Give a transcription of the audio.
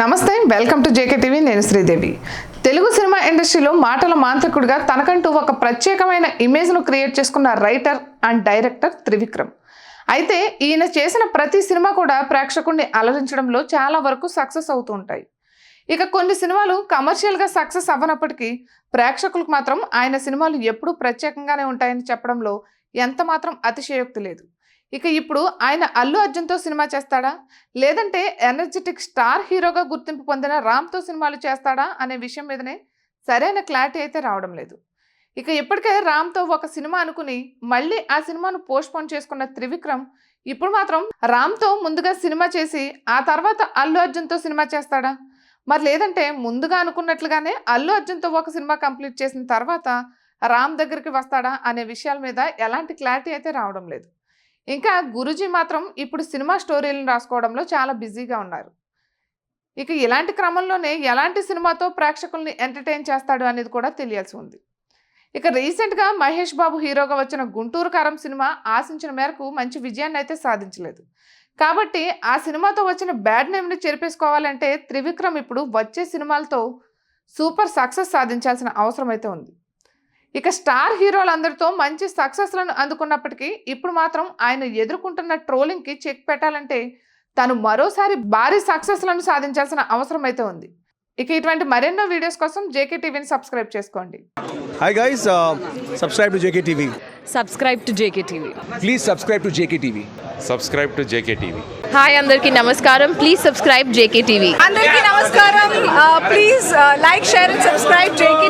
నమస్తే welcome to JK TV నేను Sridevi. Telugu cinema ఇండస్ట్రీలో మాటల మాంత్రికుడిగా తనకంటూ ఒక ప్రత్యేకమైన ఇమేజ్ను క్రియేట్ చేసుకున్న రైటర్ అండ్ డైరెక్టర్ త్రివిక్రమ్. అయితే ఈయన చేసిన ప్రతి సినిమా కూడా ప్రేక్షకుడిని అలరించడంలో చాలా వరకు సక్సెస్ అవుతూ ఉంటాయి. ఇక కొన్ని సినిమాలు కమర్షియల్గా సక్సెస్ అవ్వనప్పటికీ ప్రేక్షకులకు మాత్రం ఆయన సినిమాలు ఎప్పుడూ ప్రత్యేకంగానే ఉంటాయని చెప్పడంలో ఎంత మాత్రం అతిశయోక్తి లేదు. ఇక ఇప్పుడు ఆయన అల్లు అర్జున్తో సినిమా చేస్తాడా? లేదంటే ఎనర్జెటిక్ స్టార్ హీరోగా గుర్తింపు పొందిన రామ్తో సినిమాలు చేస్తాడా అనే విషయం మీదనే సరైన క్లారిటీ అయితే రావడం లేదు. ఇక ఇప్పటికే రామ్తో ఒక సినిమా అనుకుని మళ్ళీ ఆ సినిమాను పోస్ట్పోన్ చేసుకున్న త్రివిక్రమ్ ఇప్పుడు మాత్రం రామ్తో ముందుగా సినిమా చేసి ఆ తర్వాత అల్లు అర్జున్తో సినిమా చేస్తాడా? మరి లేదంటే ముందుగా అనుకున్నట్లుగానే అల్లు అర్జున్తో ఒక సినిమా కంప్లీట్ చేసిన తర్వాత రామ్ దగ్గరికి వస్తాడా అనే విషయాల మీద ఎలాంటి క్లారిటీ అయితే రావడం లేదు. ఇంకా గురుజీ మాత్రం ఇప్పుడు సినిమా స్టోరీలను రాసుకోవడంలో చాలా బిజీగా ఉన్నారు. ఇక ఇలాంటి క్రమంలోనే ఎలాంటి సినిమాతో ప్రేక్షకుల్ని ఎంటర్టైన్ చేస్తాడు అనేది కూడా తెలియాల్సి ఉంది. ఇక రీసెంట్గా మహేష్ బాబు హీరోగా వచ్చిన గుంటూరు కారం సినిమా ఆశించిన మేరకు మంచి విజయాన్ని అయితే సాధించలేదు. కాబట్టి ఆ సినిమాతో వచ్చిన బ్యాడ్ నేమ్ని చెరిపేసుకోవాలంటే త్రివిక్రమ్ ఇప్పుడు వచ్చే సినిమాలతో సూపర్ సక్సెస్ సాధించాల్సిన అవసరం అయితే ఉంది. ఇక స్టార్ హీరోలందరితో మంచి సక్సెస్లను అందుకున్నప్పటికీ ఇప్పుడు మాత్రం ఆయన ఎదుర్కొంటున్న ట్రోలింగ్కి చెక్ పెట్టాలంటే తను మరోసారి భారీ సక్సెస్లను సాధించాల్సిన అవసరం అయితే ఉంది. ఇక ఇటువంటి మరెన్నో వీడియోస్ కోసం జేకే టీవీని సబ్స్క్రైబ్ చేసుకోండి. Hi guys, uh, subscribe to JKTV. Subscribe to J K TV Please subscribe to JKTV. Subscribe to J K TV hi అందరికీ నమస్కారం. Please subscribe J K TV అందరికీ నమస్కారం. Please like share and subscribe J K